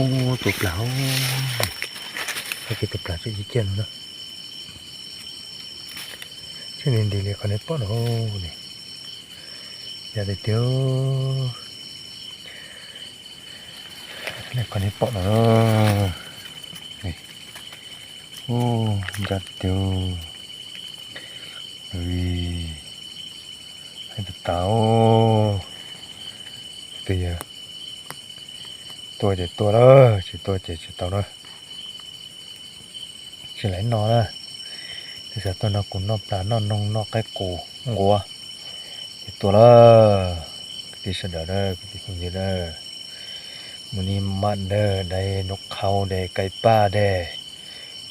โอ้ตัวเปล่าไอ้ตัวเปล่าจะยิ่งเจนเนะเช่นนี้ดีเลยคนนี้ป้อนโอ้เนี่ยอย่าได้เดียวนี่คนนี้ป้อนเนาะนี่โอ้จัดเดียวเฮ้ยให้ตัวเต่าเตั ตัวเจ็ดตัวเนอะเจ็ตัวเจ็ดเจ็ดตัวเนอะไหลยนอนนะที่จะตัวนกุนนอปลานอนงนอกไก่กูงัวจตัวเนอะที่เสดเนอะที่คุเด้อมันนี้มันเนอะได้นกเขาได้ไก่ป้าได้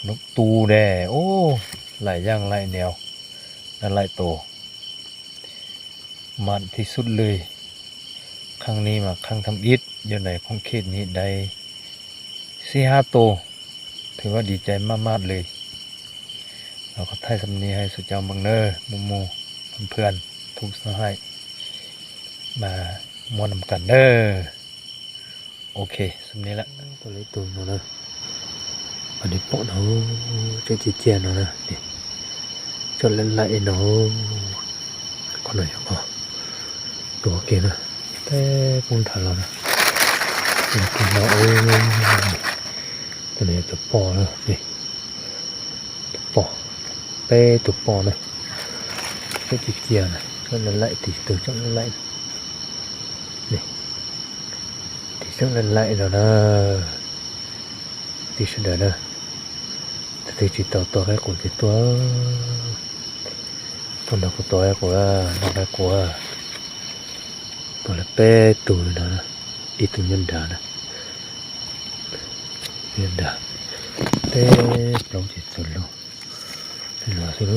นกตูได้โอ้หลายย่างหลายแนวและหลายตัวมันที่สุดเลย รั้งนี้มาครั้งทำอิฐอยู่ในของเขตนี้ได้สี่ห้าตัวถือว่าดีใจมากๆเลยเราก็ถ่ายสำนีให้สุจาบังเนอร์มูมูเพื่อนทุกสหายมามวนนำกันเนอโอเคสำนีละตัวเล็กตัวนู้นนะอันนี้ปะเนาจะจีเจียนเนาะนี่จนเล่นไหลเนาะก็หน่อยก็ตัวเกนะ 때 보면 달라요. 이렇게 나오는 그다음에 두꺼워요. 네. 두꺼. 빼 두꺼워네. cái thịt kia này nó lần lại thì từ trong lần lại này thì lần lại rồi nó thì sẽ đợi nó thì chỉ tàu tàu cái của cái tua còn đâu của tàu của cái của ตัวละเป้ตัวนะอีตัวยันดานะยันดาเป้ปลงจิตสุดลงนี่ละสุด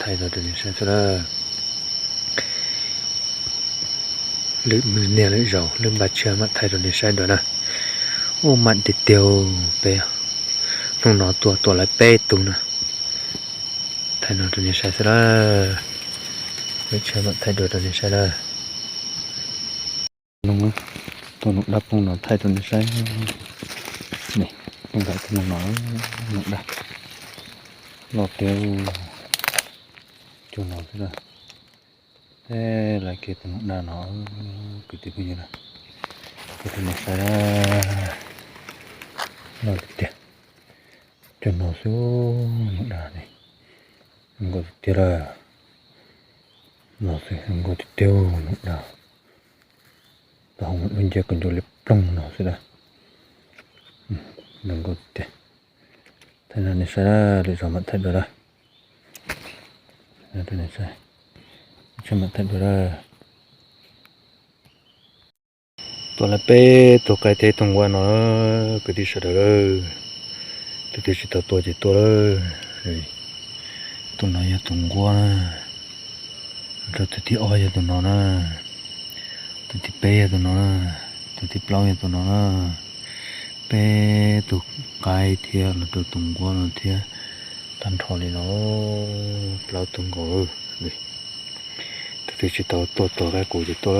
ไทยเราเดินเส้นสุดลืมเนี่ยเลยเราลืมบาดเชื้อมาไทยเราเดินเส้นด้วยนะโอ้มันติดเดียวเป้น้องนอตัวตัวละเป้ตัวนะไทยเราเดินเส้นสุดไม่เชื่อมาไทยเราเดินเส้นเลย nung á tôi nó đập không nó thay tôi sẽ này, không phải tôi nó nụ đập lọt theo chỗ nó thế là thế là kia tôi nó đập nó cứ tiếp như này cái tôi sẽ nó tiếp chỗ nó xuống nụ đập này. Không có tiếp là nó sẽ không có tiếp theo nụ 방은 언제 건조리 뿅 나오시다. 이런 거 그때? 대단히 사라리 저만 타더라. 대단히 사 저만 타더라. tôi là bé tôi cái thế thông qua nó cái đi sợ rồi tôi đi sợ tôi chỉ tôi rồi tôi nói là thông qua nó rồi tôi đi oi tôi nói là ตัวที่เป้ตัวน้อตัวที่ปล่อยตัวน้อเป้ตัวกาเทียแล้ตัวตุงกัวเนเทียตันทอเลยเนาะปล่อยตุงกัวเลยตัวที่ชิตตัวตัวตัวแรกกูจะตัว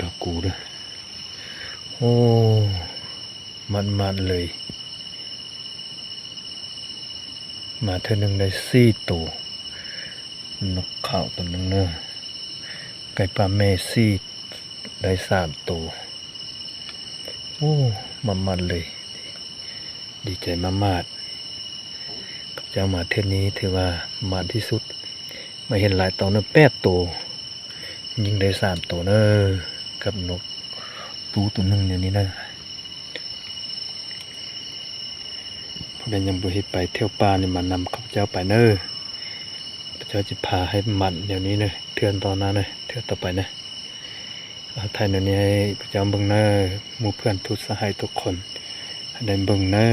ดอกกูเลยโอ้มันมันเลยมาเธอหนึ่งได้สี่ตัวนกเข่าตัวหนึ่งเนอะ ไก่ปลาเมซี่ได้สามตัวโอ้มันมันเลย ดีใจมากๆกับเจ้าหมาเทศนี้ถือว่ามันที่สุด มาเห็นหลายตัวเนอะแปดตัวยิงได้สามตัวเนอะกับนกตูตัวหนึ่งอย่างนี้นะพอได้ยังบุหิไปเที่ยวป่านี่มานำข้าพเจ้าไปเนอะพระเจ้าจะพาให้มันเดี๋ยวนี้เนอะ เทือนตอนนั้นเลยเทือนต่อไปนะไทยเนี่ยนี้พระเจ้าเบิ้งเนอะหมู่เพื่อนทุกสหายทุกคนในเบิ่งเนอ